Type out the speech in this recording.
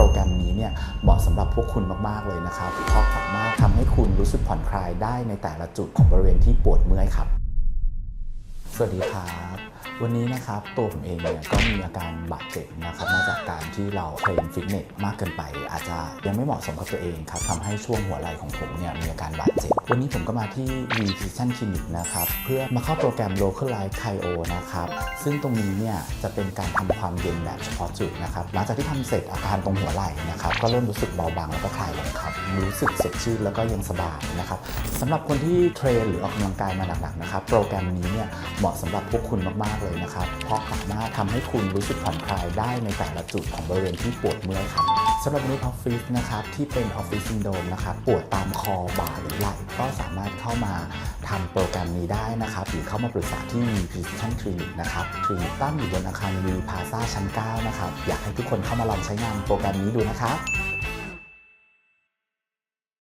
รแกรมนี้เนี่ยเหมาะสำหรับพวกคุณมาก ๆ เลยนะครับ เพราะสามารถทำให้คุณรู้สึกผ่อนคลายได้ในแต่ละจุดของบริเวณที่ปวดเมื่อยครับ สวัสดีครับวันนี้นะครับตัวผมเองเนี่ยก็มีอาการบาดเจ็บนะครับมาจากการที่เราเทรนฟิตเนสมากเกินไป อาจจะยังไม่เหมาะสมกับตัวเองครับทำให้ช่วงหัวไหล่ของผมเนี่ยมีอาการบาดเจ็บ วันนี้ผมก็มาที่ v p r e c i s i o n Clinic นะครับ เพื่อมาเข้าโปรแกรม Localize Cryo นะครับ ซึ่งตรงนี้เนี่ยจะเป็นการทำความเย็นแบบเฉพาะจุดนะครับ หลังจากที่ทำเสร็จอาการตรงหัวไหล่นะครับ ก็เริ่มรู้สึกเบาบางแล้วก็คลายลงครับ รู้สึกสดชื่นแล้วก็ยังสบายนะครับสำหรับคนที่เทรนหรือออกกำลังกายมาหนักๆนะครับ โปรแกรมนี้เนี่ยเหมาะสำหรับพวกคุณมากๆเลยนะครับ เพราะสามารถทำให้คุณรู้สึกผ่อนคลายได้ในแต่ละจุดของบริเวณที่ปวดเมื่อยครับ สำหรับมนุษย์ออฟฟิศนะครับที่เป็นออฟฟิศซินโดมนะครับปวดตามคอบ่าหรือไหล่ก็สามารถเข้ามาทำโปรแกรมนี้ได้นะครับหรือเข้ามาปรึกษาที่มีพิชชั่นคลินิกนะครับคลินิกตั้งอยู่บนอาคารวีพาซาชั้น 9 นะครับ อยากให้ทุกคนเข้ามาลองใช้งานโปรแกรมนี้ดูนะครับ